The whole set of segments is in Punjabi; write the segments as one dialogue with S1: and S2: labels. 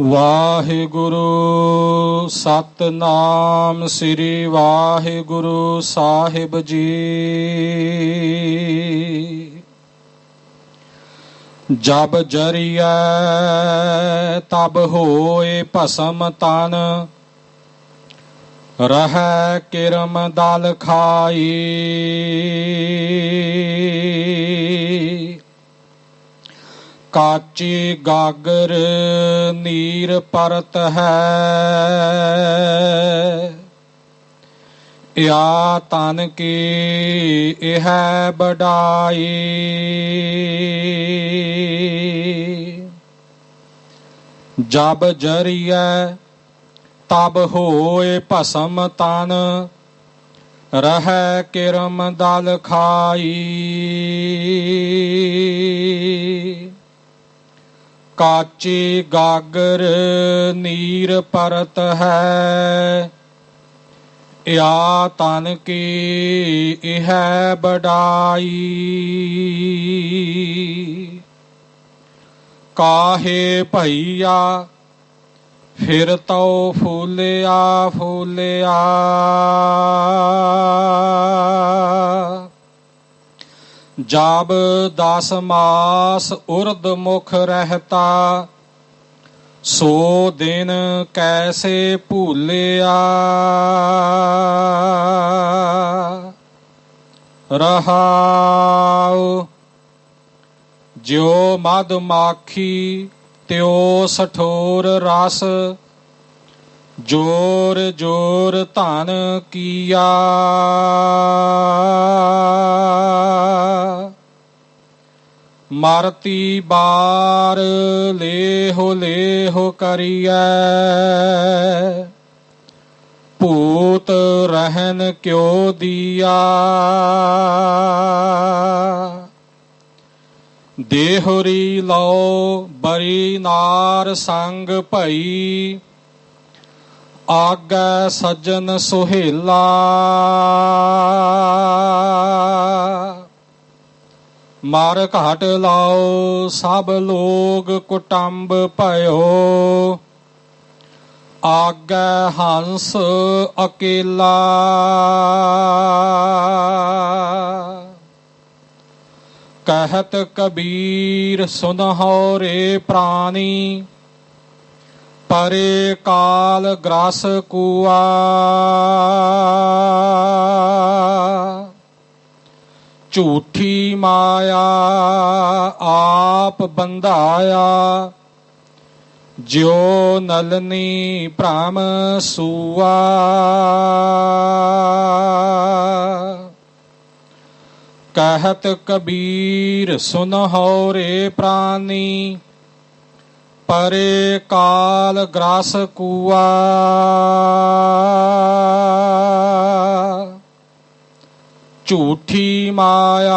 S1: ਵਾਹਿਗੁਰੂ, ਸਤਨਾਮ ਸ੍ਰੀ ਵਾਹਿਗੁਰੂ ਸਾਹਿਬ ਜੀ। ਜਬ ਜਰੀਐ ਤਬ ਹੋਏ ਭਸਮ ਤਨ, ਰਹਿ ਕਿਰਮ ਦਲ ਖਾਈ। ਕਾਚੀ ਗਾਗਰ ਨੀਰ ਪਰਤ ਹੈ। ਯਾ ਤਨ ਕੀ ਇਹ ਬਡਾਈ ਜਬ ਜਰੀਐ ਤਬ ਹੋਏ ਭਸਮ ਤਨ, ਰਹਿ ਕਿਰਮ ਦਲ ਖਾਈ। ਕਾਚੀ ਗਾਗਰ ਨੀਰ ਪਰਤ ਹੈ। ਯਾ ਤਨ ਕੀ ਇਹ ਬੜਾਈ ਕਾਹੇ ਭਈਆ, ਫਿਰ ਤਉ ਫੂਲਿਆ ਫੂਲਿਆ। ਜਾਬ ਦਸ ਮਾਸ ਉਰਦ ਮੁਖ ਰਹਤਾ, ਸੋ ਦਿਨ ਕੈਸੇ ਭੂਲਿਆ। ਰਹਾਉ, ਜਿਉ ਮਦ ਮਾਖੀ, ਤਿਉ ਸਠੋਰ ਰਸ, ਜੋਰ ਜੋਰ ਧਨ ਕੀਆ। ਮਰਤੀ ਬਾਰ, ਲੇਹੋ ਲੇਹੋ ਕਰੀਐ। ਭੂਤ ਰਹਿਨ ਕਿਉ ਦੀਆ। ਦੇਹਰੀ ਲਓ ਬਰੀ ਨਾਰ ਸੰਗ ਭਈ। ਆਗੈ ਸੱਜਣ ਸੁਹੇਲਾ। ਮਾਰ ਘਾਟ ਲਾਓ, ਸਭ ਲੋਗ ਕੁਟੰਬ ਭਇਓ। ਆਗੈ ਹੰਸ ਅਕੇਲਾ। ਕਹਿਤ ਕਬੀਰ ਸੁਨਹੁ ਰੇ ਪ੍ਰਾਨੀ। ਪਰੇ ਕਾਲ ਗ੍ਰਸ ਕੂਆ। ਝੂਠੀ ਮਾਇਆ ਆਪ ਬੰਧਾਇਆ। ਜਿਉ ਨਲਨੀ ਭ੍ਰਮ ਸੂਆ। ਕਹਿਤ ਕਬੀਰ ਸੁਨਹੁ ਰੇ ਪ੍ਰਾਨੀ, ਪਰੇ ਕਾਲ ਗ੍ਰਾਸ ਕੂਆ। ਝੂਠੀ ਮਾਇਆ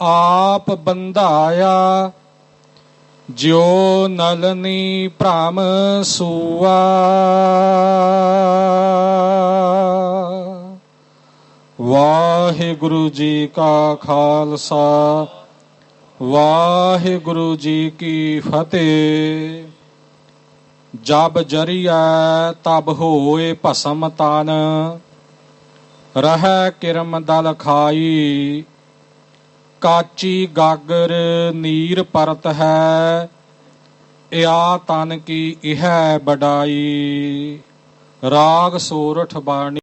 S1: ਆਪ ਬੰਧਾਇਆ ਜਿਉ ਨਲਨੀ ਭ੍ਰਮ ਸੂਆ ਵਾਹਿਗੁਰੂ ਜੀ ਕਾ ਖਾਲਸਾ ਵਾਹਿਗੁਰੂ ਜੀ ਕੀ ਫਤਿਹ ਜਬ ਜਰੀਐ ਤਬ ਹੋਏ ਭਸਮ ਤਨ ਰਹਿ ਕਿਰਮ ਦਲ ਖਾਈ, ਕਾਚੀ ਗਾਗਰ ਨੀਰ ਪਰਤ ਹੈ, ਇਆ ਤਨ ਕੀ ਇਹ ਬਡਾਈ। ਰਾਗ ਸੋਰਠ ਬਾਣੀ